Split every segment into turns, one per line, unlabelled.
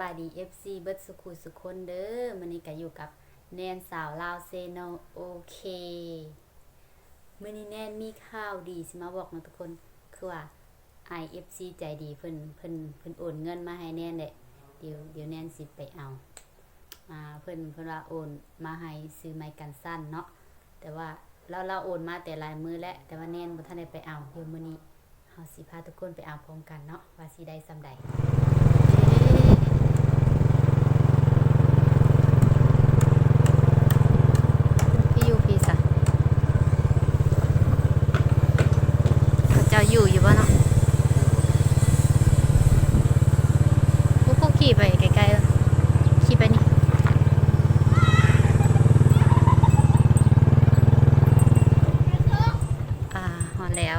บายดีสบายดี FC เบิร์ดสุขุสุคนเด้อมื้อนี้ก็อยู่กับแนนสาวลาวเซโนโอเคมื้อนี้แนนมีข่าวดีสิมาบอกนาะทุกคนคือว่า IFC ใจดีเพิ่นเพิ่นเพิ่นโอนเงินมาให้แนนแหละเดี๋ยวเดี๋ยวแนนสิไปเอาอ่าเพิ่นเพิ่นว่าโอนมาให้ซื้อไม้กันสั้นเนาะแต่ว่าเราเราโอนมาแต่ลายมือแล้วแต่ว่าแนนบ่ทันได้ไปเอาเดี๋ยวมื้อนี้เฮาสิพาทุกคนไปเอาพร้อมกันเนาะว่าสิได้ซำใด พี่อยู่พี่สะเขาเจ้าอยู่อยู่บ่เนาะพวกพวก ขี่ไปไกลๆขี่ไปนี่อ่าหอนแล้ว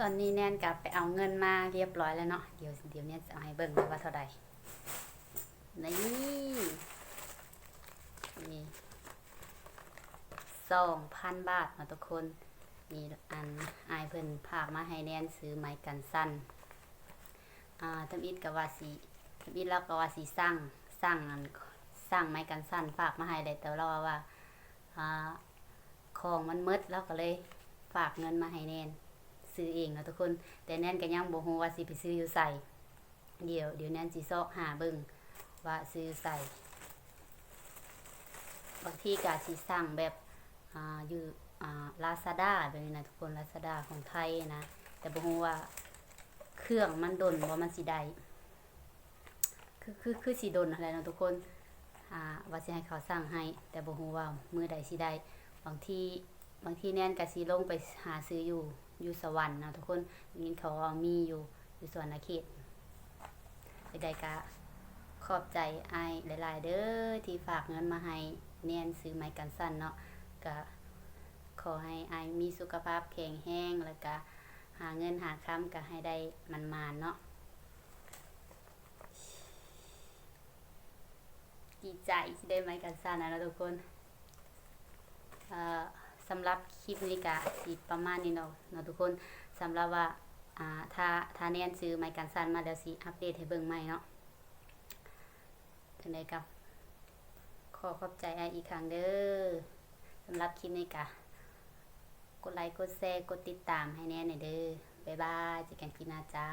ตอนนี้แน
นกลับไปเอาเงินมาเรียบร้อยแล้วเนาะเดี๋ยวเดี๋ยวแนนจะเอาให้เบิ่งว่าเท่าใดนี่นี่สองพันบาทเนาทุกคนนี่อันอายเพิ่นพากมาให้แนนซื้อไม้กันสั้นอ่าทำอิดกับว่าสีทำอิดแล้วก็ว่าสีสร้างสร้างอันสร้างไม้กันสั้นฝากมาให้เลยแต่เราว่าอ่าของมันมืดแล้วก็เลยฝากเงินมาให้แนน ซื้อเองเนาะทุกคน แต่แน่นก็ยังบ่ฮู้ว่าสิไปซื้ออยู่ใส่เดี๋ยวเดี๋ยวแน่นสิซอกหาเบิ่งว่าซื้อใส่บางทีก็สิสั่งแบบอ่าอยู่อ่า Lazada แบบนี้นะทุกคน Lazada ของไทยนะ แต่บ่ฮู้ว่าเครื่องมันดนว่ามันสิได้คือคือคือสิดนอะไรเนาะทุกคนอ่าว่าสิให้เขาสั่งให้ แต่บ่ฮู้ว่ามื้อใดสิได้บางทีบางทีแน่นก็สิลงไปหาซื้ออยู่ อยู่สวรรค์นะทุกคนยินเขาว่ามีอยู่อยู่สวรรณเขตใดๆก็ขอบใจไอ้หลาย ๆ เด้อที่ฝากเงินมาให้แนนซื้อไม้กันสั้นเนาะก็ขอให้ไอ้มีสุขภาพแข็งแรงแล้วก็หาเงินหาค้ำก็ให้ได้มันมาเนาะดีใจที่ได้ไม้กันสั้นนะเนาะทุกคน เอ่อ สำหรับคลิปนี้ก็สิประมาณนี้เนาะเนาะทุกคนสำหรับว่าอ่าถ้าถ้าแนนซื้อไม้กันสั้นมาเดี๋ยวสิอัปเดตให้เบิ่งใหม่เนาะจังไดก็ขอขอบใจไออีกครั้งเด้อสำหรับคลิปนี้ก็กดไลค์กดแชร์กดติดตามให้แน่หน่อยเด้อ บ๊ายบายเจอกันคลิปหน้าจ้า